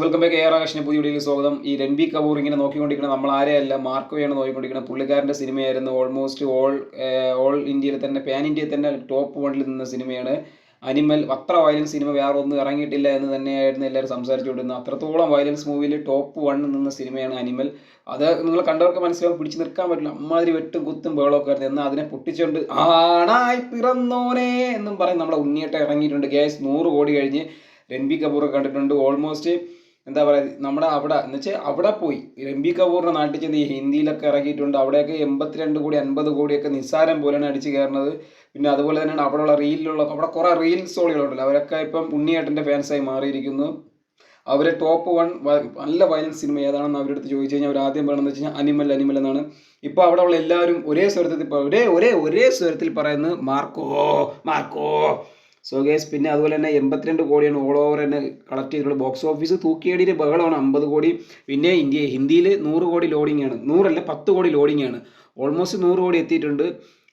Welcome back A R ആകാശിന്റെ പുതിയ വീഡിയോയിൽ സ്വാഗതം. ഈ രൺബി കപൂർ ഇങ്ങനെ നോക്കിക്കൊണ്ടിരിക്കുന്ന നമ്മൾ ആരെയല്ല മാർക്കോയാണ് നോക്കിക്കൊണ്ടിരിക്കുന്നത് പുള്ളിക്കാരന്റെ സിനിമയായിരുന്നു ഓൾമോസ്റ്റ് ഓൾ ഓൾ ഇന്ത്യയിൽ തന്നെ പാൻ ഇന്ത്യയിൽ തന്നെ ടോപ്പ് വണ്ണിൽ നിന്ന സിനിമയാണ്. അനിമൽ അത്ര വയലൻസ് സിനിമ വേറെ ഒന്നും ഇറങ്ങിയിട്ടില്ല എന്ന് തന്നെയായിരുന്നു എല്ലാവരും സംസാരിച്ചുകൊണ്ടിരുന്നത്. അത്രത്തോളം വയലൻസ് മൂവിയിൽ ടോപ്പ് വണ്ണിൽ നിന്ന സിനിമയാണ് അനിമൽ അത് നിങ്ങൾ കണ്ടവർക്ക് മനസ്സിലാവും പിടിച്ചു നിൽക്കാൻ പറ്റില്ല. അമ്മാതിരി വെട്ടും കുത്തും ബേളൊക്കെ ആയിരുന്നു. എന്നാൽ അതിനെ പൊട്ടിച്ചുകൊണ്ട് ആണായി പിറന്നോനെ എന്നും പറയും നമ്മളെ ഉണ്ണിയേട്ട ഇറങ്ങിയിട്ടുണ്ട്. ഗ്യാസ് നൂറ് കോടി കഴിഞ്ഞ് രൺബി കപൂർ കണ്ടിട്ടുണ്ട്. ഓൾമോസ്റ്റ് എന്താ പറയുക നമ്മുടെ അവിടെ എന്ന് വെച്ചാൽ അവിടെ പോയി. രൺബി കപൂറിന്റെ നാട്ടിൽ ചെന്ന് ഈ ഹിന്ദിയിലൊക്കെ ഇറങ്ങിയിട്ടുണ്ട്. അവിടെയൊക്കെ എൺപത്തിരണ്ട് കോടി അൻപത് കോടിയൊക്കെ നിസ്സാരം പോലെയാണ് അടിച്ച് കയറുന്നത്. പിന്നെ അതുപോലെ തന്നെയാണ് അവിടെയുള്ള റീലിലുള്ള അവിടെ കുറേ റീൽസ് സോളികളുണ്ടല്ലോ അവരൊക്കെ ഇപ്പം ഉണ്ണിയേട്ടന്റെ ഫാൻസായി മാറിയിരിക്കുന്നു. അവരെ ടോപ്പ് വൺ നല്ല വയലൻസ് സിനിമ ഏതാണെന്ന് അവരുടെ അടുത്ത് ചോദിച്ചു കഴിഞ്ഞാൽ അവർ ആദ്യം പറയണമെന്ന് വെച്ച് കഴിഞ്ഞാൽ അനിമൽ അനിമൽ എന്നാണ്. ഇപ്പോൾ അവിടെ ഉള്ള എല്ലാവരും ഒരേ സ്വരത്തിൽ ഒരേ ഒരേ ഒരേ സ്വരത്തിൽ പറയുന്നത് മാർക്കോ മാർക്കോ. സോ ഗേസ് പിന്നെ അതുപോലെ തന്നെ എൺപത്തിരണ്ട് കോടിയാണ് ഓൾ ഓവർ തന്നെ കളക്ട് ചെയ്തിട്ടുള്ളത്. ബോക്സ് ഓഫീസ് തൂക്കിയടിയുടെ ബഹളമാണ് അമ്പത് കോടി. പിന്നെ ഇന്ത്യ ഹിന്ദിയിൽ നൂറ് കോടി ലോഡിംഗ് ആണ്. നൂറല്ല പത്ത് കോടി ലോഡിംഗ് ആണ്. ഓൾമോസ്റ്റ് നൂറ് കോടി എത്തിയിട്ടുണ്ട്.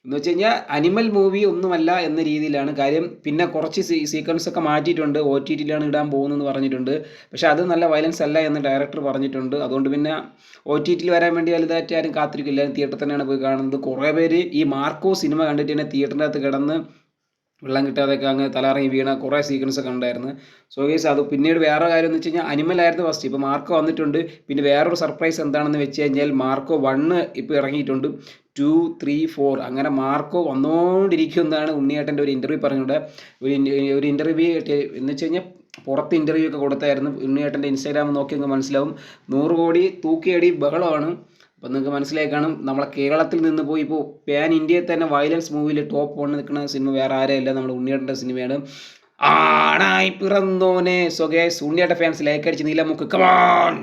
എന്ന് വെച്ച് കഴിഞ്ഞാൽ അനിമൽ മൂവി ഒന്നുമല്ല എന്ന രീതിയിലാണ്. കാര്യം പിന്നെ കുറച്ച് സീ സീക്വൻസ് ഒക്കെ മാറ്റിയിട്ടുണ്ട്. ഒ ടി ടിയിലാണ് ഇടാൻ പോകുന്നതെന്ന് പറഞ്ഞിട്ടുണ്ട്. പക്ഷേ അത് നല്ല വയലൻസ് അല്ല എന്ന് ഡയറക്ടർ പറഞ്ഞിട്ടുണ്ട്. അതുകൊണ്ട് പിന്നെ ഒ ടി ടിയിൽ വരാൻ വേണ്ടി വലുതായിട്ട് ആരും കാത്തിരിക്കില്ല. തിയേറ്ററിൽ തന്നെയാണ് പോയി കാണുന്നത്. കുറേ പേര് ഈ മാർക്കോ സിനിമ കണ്ടിട്ട് തന്നെ തിയേറ്ററിന്റെ അകത്ത് കിടന്ന് വെള്ളം കിട്ടാതെയൊക്കെ അങ്ങ് തലറങ്ങി വീണ കുറേ സീക്വൻസ് ഒക്കെ ഉണ്ടായിരുന്നു. സോ ഗേസ് അത് പിന്നീട് വേറെ കാര്യം എന്ന് വെച്ച് കഴിഞ്ഞാൽ അനിമൽ ആയിരുന്നു ഫസ്റ്റ് ഇപ്പോൾ മാർക്കോ വന്നിട്ടുണ്ട്. പിന്നെ വേറൊരു സർപ്രൈസ് എന്താണെന്ന് വെച്ച് കഴിഞ്ഞാൽ മാർക്കോ വണ്ണ് ഇപ്പോൾ ഇറങ്ങിയിട്ടുണ്ട്. ടു ത്രീ ഫോർ അങ്ങനെ മാർക്കോ വന്നുകൊണ്ടിരിക്കുന്നതാണ് ഉണ്ണിയേട്ടന്റെ ഒരു ഇന്റർവ്യൂ പറഞ്ഞിട്ടുണ്ട്. ഒരു ഒരു ഇന്റർവ്യൂ എന്ന് വെച്ച് കഴിഞ്ഞാൽ പുറത്ത് ഇന്റർവ്യൂ ഒക്കെ കൊടുത്തായിരുന്നു. ഉണ്ണിയേട്ടന്റെ ഇൻസ്റ്റാഗ്രാം നോക്കി അങ്ങ് മനസ്സിലാവും. നൂറ് കോടി തൂക്കിയടി ബഹളമാണ്. അപ്പം നിങ്ങൾക്ക് മനസ്സിലായി കാണും നമ്മളെ കേരളത്തിൽ നിന്ന് പോയി ഇപ്പോൾ പാൻ ഇന്ത്യയിൽ തന്നെ വയലൻസ് മൂവിയിൽ ടോപ്പ് വൺ നിൽക്കുന്ന സിനിമ വേറെ ആരെയല്ല നമ്മൾ ഉണ്ണിയേട്ടന്റെ സിനിമയാണ് ആണായി പിറന്നോനെ. സൊഗേസ് ഉണ്ണിയേട്ട ഫാൻസ് ലൈക്ക് അടിച്ച് നീല മുക്ക്. കമാൺ